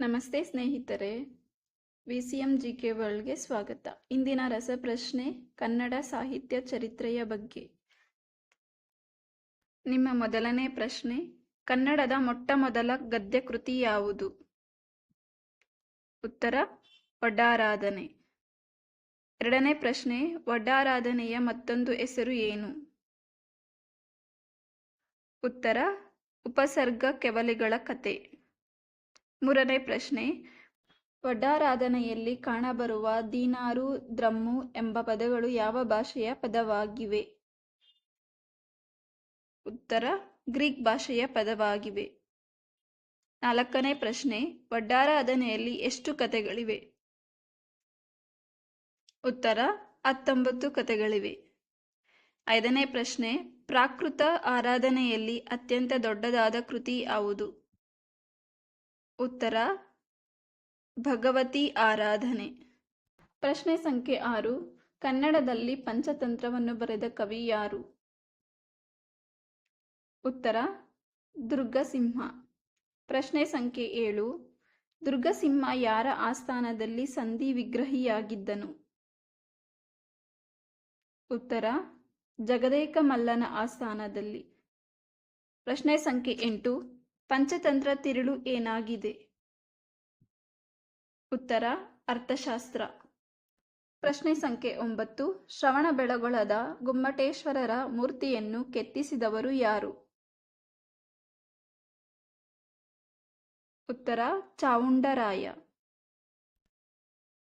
ನಮಸ್ತೆ ಸ್ನೇಹಿತರೆ. V C M G K ವರ್ಲ್ಡ್ಗೆ ಸ್ವಾಗತ. ಇಂದಿನ ರಸಪ್ರಶ್ನೆ ಕನ್ನಡ ಸಾಹಿತ್ಯ ಚರಿತ್ರೆಯ ಬಗ್ಗೆ. ನಿಮ್ಮ ಮೊದಲನೇ ಪ್ರಶ್ನೆ, ಕನ್ನಡದ ಮೊಟ್ಟ ಮೊದಲ ಗದ್ಯ ಕೃತಿ ಯಾವುದು? ಉತ್ತರ ಒಡ್ಡಾರಾಧನೆ ಎರಡನೇ ಪ್ರಶ್ನೆ ಒಡ್ಡಾರಾಧನೆಯ ಮತ್ತೊಂದು ಹೆಸರು ಏನು? ಉತ್ತರ, ಉಪಸರ್ಗ ಕೆವಲಿಗಳ ಕತೆ. ಮೂರನೇ ಪ್ರಶ್ನೆ. ವಡ್ಡಾರಾಧನೆಯಲ್ಲಿ ಕಾಣಬರುವ ದೀನಾರು, ದ್ರಮ್ಮು ಎಂಬ ಪದಗಳು ಯಾವ ಭಾಷೆಯ ಪದವಾಗಿವೆ? ಉತ್ತರ, ಗ್ರೀಕ್ ಭಾಷೆಯ ಪದವಾಗಿವೆ. ನಾಲ್ಕನೇ ಪ್ರಶ್ನೆ ವಡ್ಡಾರಾಧನೆಯಲ್ಲಿ ಎಷ್ಟು ಕಥೆಗಳಿವೆ? ಉತ್ತರ, ಹತ್ತೊಂಬತ್ತು ಕಥೆಗಳಿವೆ. ಐದನೇ ಪ್ರಶ್ನೆ, ಪ್ರಾಕೃತ ಆರಾಧನೆಯಲ್ಲಿ ಅತ್ಯಂತ ದೊಡ್ಡದಾದ ಕೃತಿ ಯಾವುದು? ಉತ್ತರ, ಭಗವತಿ ಆರಾಧನೆ. ಪ್ರಶ್ನೆ ಸಂಖ್ಯೆ ಆರು, ಕನ್ನಡದಲ್ಲಿ ಪಂಚತಂತ್ರವನ್ನು ಬರೆದ ಕವಿ ಯಾರು? ಉತ್ತರ, ದುರ್ಗಸಿಂಹ. ಪ್ರಶ್ನೆ ಸಂಖ್ಯೆ ಏಳು, ದುರ್ಗಸಿಂಹ ಯಾರ ಆಸ್ಥಾನದಲ್ಲಿ ಸಂಧಿ ವಿಗ್ರಹಿಯಾಗಿದ್ದನು? ಉತ್ತರ ಜಗದೇಕ ಮಲ್ಲನ ಆಸ್ಥಾನದಲ್ಲಿ. ಪ್ರಶ್ನೆ ಸಂಖ್ಯೆ ಎಂಟು ಪಂಚತಂತ್ರ ತಿರುಳು ಏನಾಗಿದೆ? ಉತ್ತರ, ಅರ್ಥಶಾಸ್ತ್ರ. ಪ್ರಶ್ನೆ ಸಂಖ್ಯೆ ಒಂಬತ್ತು, ಶ್ರವಣ ಬೆಳಗೊಳದ ಗುಮ್ಮಟೇಶ್ವರರ ಮೂರ್ತಿಯನ್ನು ಕೆತ್ತಿಸಿದವರು ಯಾರು? ಉತ್ತರ, ಚಾವುಂಡರಾಯ.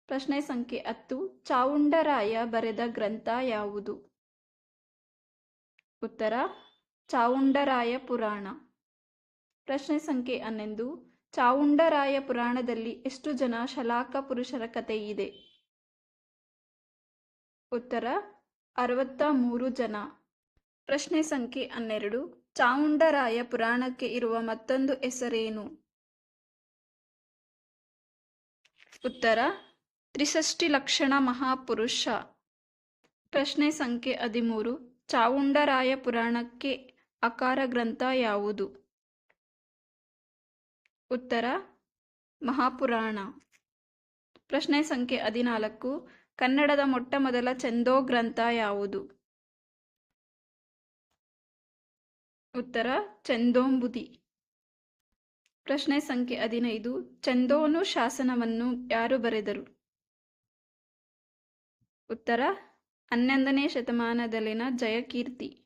ಪ್ರಶ್ನೆ ಸಂಖ್ಯೆ ಹತ್ತು, ಚಾವುಂಡರಾಯ ಬರೆದ ಗ್ರಂಥ ಯಾವುದು? ಉತ್ತರ, ಚಾವುಂಡರಾಯ ಪುರಾಣ. ಪ್ರಶ್ನೆ ಸಂಖ್ಯೆ ಹನ್ನೊಂದು. ಚಾವುಂಡರಾಯ ಪುರಾಣದಲ್ಲಿ ಎಷ್ಟು ಜನ ಶಲಾಕ ಪುರುಷರ ಕಥೆ ಇದೆ? ಉತ್ತರ, ಅರವತ್ತ ಮೂರು ಜನ. ಪ್ರಶ್ನೆ ಸಂಖ್ಯೆ ಹನ್ನೆರಡು. ಚಾವುಂಡರಾಯ ಪುರಾಣಕ್ಕೆ ಇರುವ ಮತ್ತೊಂದು ಹೆಸರೇನು? ಉತ್ತರ ತ್ರಿಷಷ್ಟಿ ಲಕ್ಷಣ ಮಹಾಪುರುಷ. ಪ್ರಶ್ನೆ ಸಂಖ್ಯೆ ಹದಿಮೂರು. ಚಾವುಂಡರಾಯ ಪುರಾಣಕ್ಕೆ ಅಕಾರ ಗ್ರಂಥ ಯಾವುದು? ಉತ್ತರ, ಮಹಾಪುರಾಣ. ಪ್ರಶ್ನೆ ಸಂಖ್ಯೆ ಹದಿನಾಲ್ಕು, ಕನ್ನಡದ ಮೊಟ್ಟ ಮೊದಲ ಚಂದೋ ಗ್ರಂಥ ಯಾವುದು? ಉತ್ತರ, ಚಂದೋಂಬುದಿ. ಪ್ರಶ್ನೆ ಸಂಖ್ಯೆ ಹದಿನೈದು, ಚಂದೋನು ಶಾಸನವನ್ನು ಯಾರು ಬರೆದರು? ಉತ್ತರ, ಹನ್ನೊಂದನೇ ಶತಮಾನದಲ್ಲಿನ ಜಯಕೀರ್ತಿ.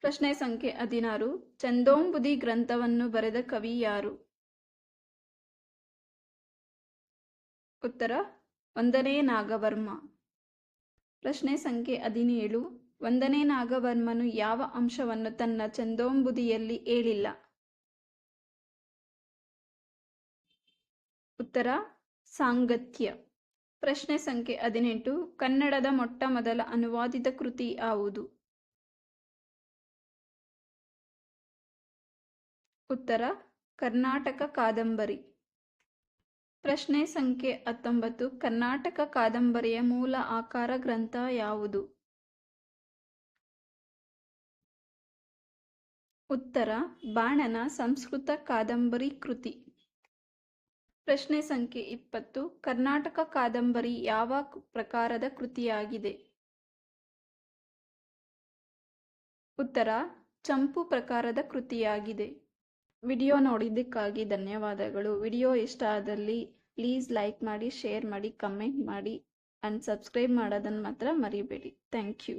ಪ್ರಶ್ನೆ ಸಂಖ್ಯೆ ಹದಿನಾರು, ಚಂದೋಂಬುದಿ ಗ್ರಂಥವನ್ನು ಬರೆದ ಕವಿ ಯಾರು? ಉತ್ತರ, ಒಂದನೇ ನಾಗವರ್ಮ. ಪ್ರಶ್ನೆ ಸಂಖ್ಯೆ ಹದಿನೇಳು, ಒಂದನೇ ನಾಗವರ್ಮನು ಯಾವ ಅಂಶವನ್ನು ತನ್ನ ಚಂದೋಂಬುದಿಯಲ್ಲಿ ಹೇಳಿಲ್ಲ? ಉತ್ತರ, ಸಾಂಗತ್ಯ. ಪ್ರಶ್ನೆ ಸಂಖ್ಯೆ ಹದಿನೆಂಟು, ಕನ್ನಡದ ಮೊಟ್ಟ ಮೊದಲ ಅನುವಾದಿತ ಕೃತಿ ಯಾವುದು? ಉತ್ತರ, ಕರ್ನಾಟಕ ಕಾದಂಬರಿ. ಪ್ರಶ್ನೆ ಸಂಖ್ಯೆ ಹತ್ತೊಂಬತ್ತು, ಕರ್ನಾಟಕ ಕಾದಂಬರಿಯ ಮೂಲ ಆಕಾರ ಗ್ರಂಥ ಯಾವುದು? ಉತ್ತರ, ಬಾಣನ ಸಂಸ್ಕೃತ ಕಾದಂಬರಿ ಕೃತಿ. ಪ್ರಶ್ನೆ ಸಂಖ್ಯೆ ಇಪ್ಪತ್ತು, ಕರ್ನಾಟಕ ಕಾದಂಬರಿ ಯಾವ ಪ್ರಕಾರದ ಕೃತಿಯಾಗಿದೆ? ಉತ್ತರ, ಚಂಪು ಪ್ರಕಾರದ ಕೃತಿಯಾಗಿದೆ. ವಿಡಿಯೋ ನೋಡಿದ್ದಕ್ಕಾಗಿ ಧನ್ಯವಾದಗಳು. ವಿಡಿಯೋ ಇಷ್ಟ ಆದಲ್ಲಿ ಪ್ಲೀಸ್ ಲೈಕ್ ಮಾಡಿ ಶೇರ್ ಮಾಡಿ ಕಮೆಂಟ್ ಮಾಡಿ ಆ್ಯಂಡ್ ಸಬ್ಸ್ಕ್ರೈಬ್ ಮಾಡೋದನ್ನು ಮಾತ್ರ ಮರಿಬೇಡಿ. Thank you